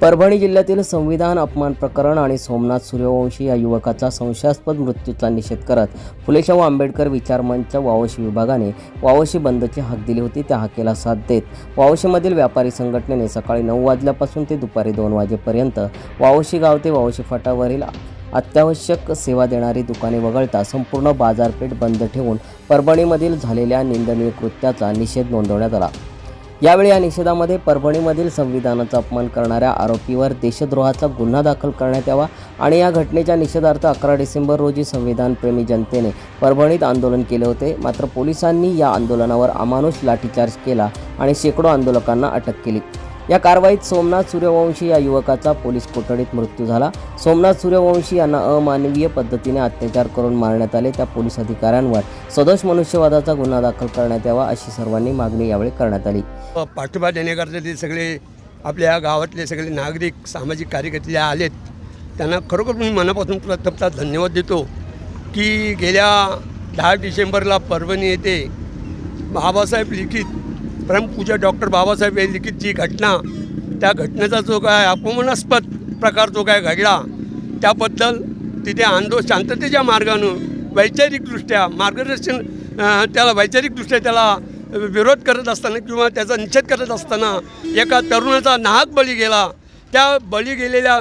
परभणी जिल्ह्यातील संविधान अपमान प्रकरण आणि सोमनाथ सूर्यवंशी या युवकाचा संशयास्पद मृत्यूचा निषेध करत फुलेशाहू आंबेडकर विचार मंच वावशी विभागाने वावशी बंदची हाक दिली होती. त्या हाकेला साथ देत वावशीमधील व्यापारी संघटनेने सकाळी नऊ वाजल्यापासून ते दुपारी दोन वाजेपर्यंत वावशी गाव ते वावशी फाटावरील अत्यावश्यक सेवा देणारी दुकाने वगळता संपूर्ण बाजारपेठ बंद ठेवून परभणीमधील झालेल्या निंदनीय कृत्याचा निषेध नोंदवण्यात आला. यावेळी या निषेधामध्ये परभणीमधील संविधानाचा अपमान करणाऱ्या आरोपीवर देशद्रोहाचा गुन्हा दाखल करण्यात यावा आणि या घटनेच्या निषेधार्थ अकरा डिसेंबर रोजी संविधानप्रेमी जनतेने परभणीत आंदोलन केले होते. मात्र पोलिसांनी या आंदोलनावर अमानुष लाठीचार्ज केला आणि शेकडो आंदोलकांना अटक केली. या कारवाईत सोमनाथ सूर्यवंशी या युवकाचा पोलीस कोठडीत मृत्यू झाला. सोमनाथ सूर्यवंशी यांना अमानवीय पद्धतीने अत्याचार करून मारण्यात आले. त्या पोलीस अधिकाऱ्यांवर सदोष मनुष्यवादाचा गुन्हा दाखल करण्यात यावा अशी सर्वांनी मागणी यावेळी करण्यात आली. पाठिंबा देण्याकरता ते सगळे आपल्या गावातले सगळे नागरिक सामाजिक कार्यकर्ते आलेत त्यांना खरोखर मी मनापासून प्रथमता धन्यवाद देतो की गेल्या दहा डिसेंबरला परभणी येथे बाबासाहेब लिखित परमपूज्य डॉक्टर बाबासाहेब हे लिखित जी घटना त्या घटनेचा जो काय अपमानास्पद प्रकार जो काय घडला त्याबद्दल तिथे आंदोलन शांततेच्या मार्गानं वैचारिकदृष्ट्या मार्गदर्शन त्याला वैचारिकदृष्ट्या त्याला विरोध करत असताना किंवा त्याचा निषेध करत असताना एका तरुणाचा नाहक बळी गेला. त्या बळी गेलेल्या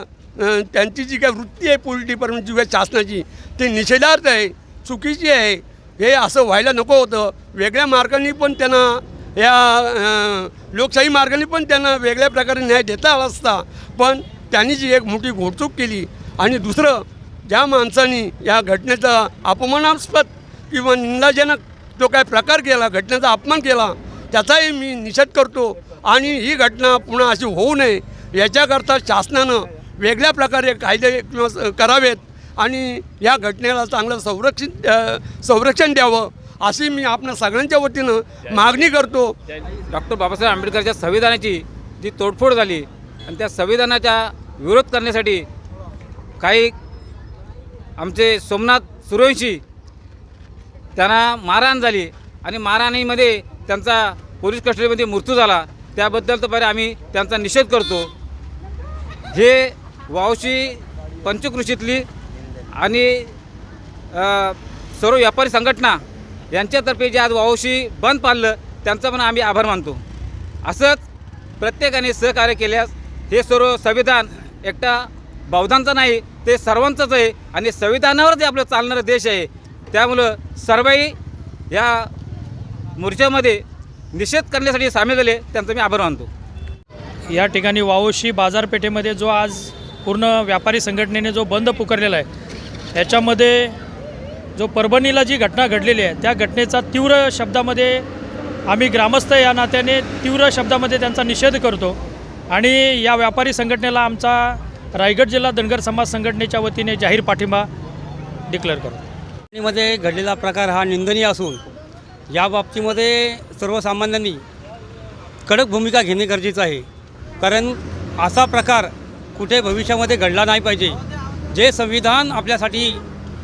त्यांची जी काय वृत्ती आहे पोलीस परंतु किंवा शासनाची ती निषेधार्थ आहे चुकीची आहे. हे असं व्हायला नको होतं. वेगळ्या मार्गाने पण त्यांना या लोकशाही मार्गाने पण त्यांना वेगळ्या प्रकारे न्याय देता आला असता पण त्यांनी जी एक मोठी घोडचूक केली आणि दुसरं ज्या माणसानी या घटनेचा अपमानास्पद किंवा निंदाजनक जो काय प्रकार केला घटनेचा अपमान केला त्याचाही मी निषेध करतो आणि ही घटना पुन्हा अशी होऊ नये याच्याकरता शासनानं वेगळ्या प्रकारे कायदे किंवा करावेत आणि या घटनेला चांगलं संरक्षित संरक्षण द्यावं. अशी मी आपण सगळ्यांच्या वतीनं मागणी करतो. डॉक्टर बाबासाहेब आंबेडकरच्या संविधानाची जी तोडफोड झाली आणि त्या संविधानाचा विरोध करण्यासाठी काही आमचे सोमनाथ सुरवंशी त्यांना मारहाण झाली आणि मारहाणीमध्ये त्यांचा पोलीस कस्टडीमध्ये मृत्यू झाला. त्याबद्दल तर बरे आम्ही त्यांचा निषेध करतो. हे वावशी पंचकृषीतली आणि सर्व व्यापारी संघटना यांच्यातर्फे जे आज वावशी बंद पाळलं त्यांचा पण आम्ही आभार मानतो. असंच प्रत्येकाने सहकार्य केल्यास हे सर्व संविधान एकटा बौद्धांचं नाही ते सर्वांचंच आहे आणि संविधानावरच आपलं चालणारं देश आहे त्यामुळं सर्वही या मोर्चामध्ये निषेध करण्यासाठी सामील झाले त्यांचा मी आभार मानतो. या ठिकाणी वावशी बाजारपेठेमध्ये जो आज पूर्ण व्यापारी संघटनेने जो बंद पुकारलेला आहे त्याच्यामध्ये जो परभणीला जी घटना घडलेली आहे त्या घटनेचा तीव्र शब्दामध्ये आम्ही ग्रामस्थ या नात्याने तीव्र शब्दामध्ये त्यांचा निषेध करतो. आणि या व्यापारी संघटनेला आमचा रायगड जिल्हा धनगर समाज संघटनेच्या वतीने जाहीर पाठिंबा डिक्लेअर करतो. मध्ये घडलेला प्रकार हा निंदनीय असून या बाबतीमध्ये सर्वसामान्यांनी कडक भूमिका घेणे गरजेचं आहे. कारण असा प्रकार कुठे भविष्यामध्ये घडला नाही पाहिजे. जे संविधान आपल्यासाठी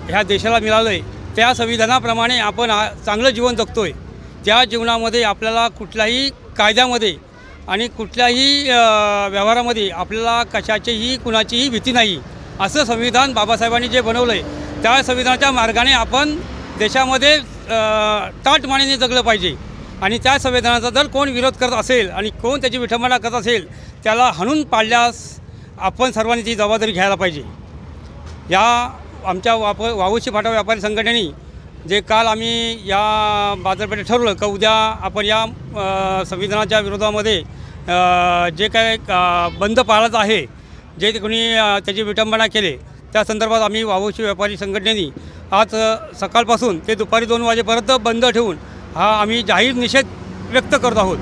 ह्या देशाला मिळालं आहे त्या संविधानाप्रमाणे आपण चांगलं जीवन जगतो आहे त्या जीवनामध्ये आपल्याला कुठल्याही कायद्यामध्ये आणि कुठल्याही व्यवहारामध्ये आपल्याला कशाचीही कुणाचीही भीती नाही. असं संविधान बाबासाहेबांनी जे बनवलं आहे त्या संविधानाच्या मार्गाने आपण देशामध्ये ताटमानेने जगलं पाहिजे. आणि त्या संविधानाचा जर कोण विरोध करत असेल आणि कोण त्याची विठंबना करत असेल त्याला हणून पाडल्यास आपण सर्वांनी ती जबाबदारी घ्यायला पाहिजे. या आमच्या वाप वावूशी फाटा व्यापारी संघटनेने जे काल आम्ही या बाजारपेठेत ठरवलं का उद्या आपण या संविधानाच्या विरोधामध्ये जे काय बंद पाळायचं आहे जे कोणी त्याची विटंबना केले त्या संदर्भात आम्ही वावूशी व्यापारी संघटनेने आज सकाळपासून ते दुपारी दोन वाजेपर्यंत बंद ठेवून हा आम्ही जाहीर निषेध व्यक्त करत आहोत.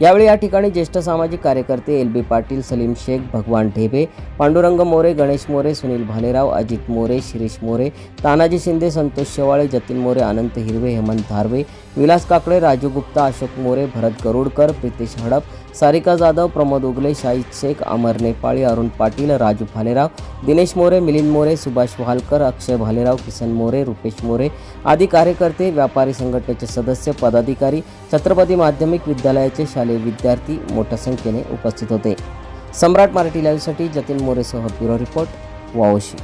यावेळी या ठिकाणी ज्येष्ठ सामाजिक कार्यकर्ते एल बी पाटील सलीम शेख भगवान ढेबे पांडुरंग मोरे गणेश मोरे सुनील भालेराव अजित मोरे शिरीष मोरे तानाजी शिंदे संतोष शेवाळे जतीन मोरे अनंत हिरवे हेमंत धारवे विलास काकडे राजू गुप्ता अशोक मोरे भरत गरुडकर प्रितेश हडप सारिका जाधव प्रमोद उगले शाहिद शेख अमर नेपाळी अरुण पाटील राजू भालेराव दिनेश मोरे मिलिंद मोरे सुभाष वालकर अक्षय भालेराव किसन मोरे रुपेश मोरे आदी कार्यकर्ते व्यापारी संघटनेचे सदस्य पदाधिकारी छत्रपती माध्यमिक विद्यालयाचे शालेय विद्यार्थी मोठ्या संख्येने उपस्थित होते. सम्राट मराठी लाईव्हसाठी जतीन मोरेसह ब्युरो रिपोर्ट वावशी.